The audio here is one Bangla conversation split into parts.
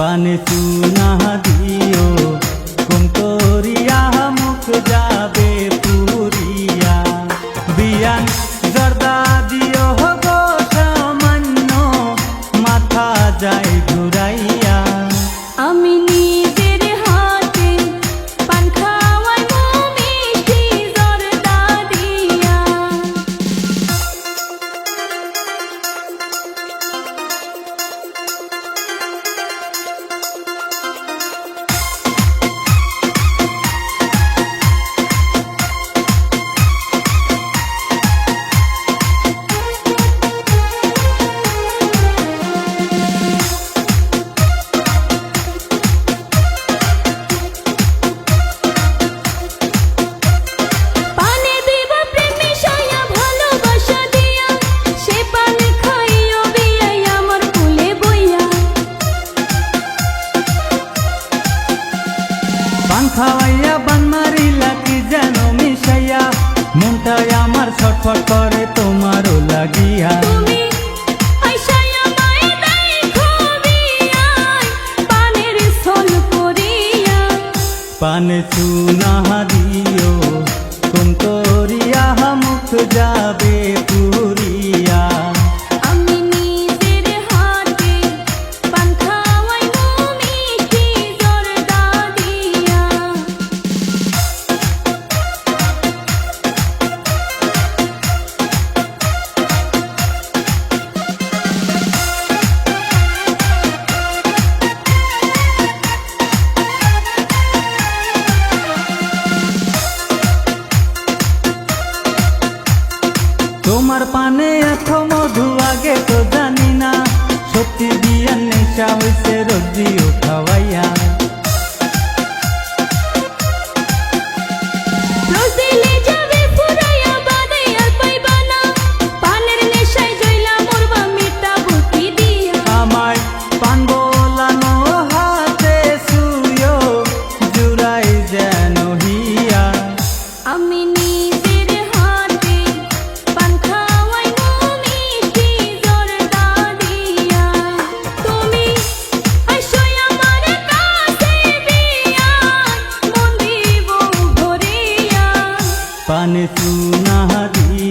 পানে চুনা দিও কোন করিয়া মুখ যাবে পুরিয়া। বিয়ান জর্দা দিও গো সামান্য, মাথা যায় তোমার পানে এত মধু আগে তো পানে তু নাহারি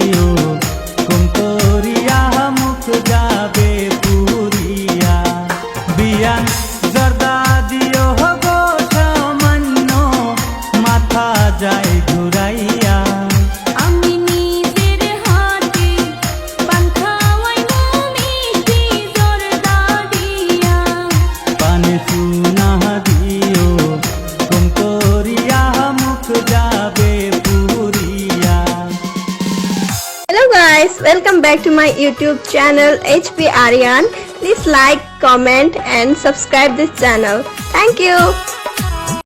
back to my YouTube channel HP Aryan. Please like, comment and subscribe this channel. Thank you.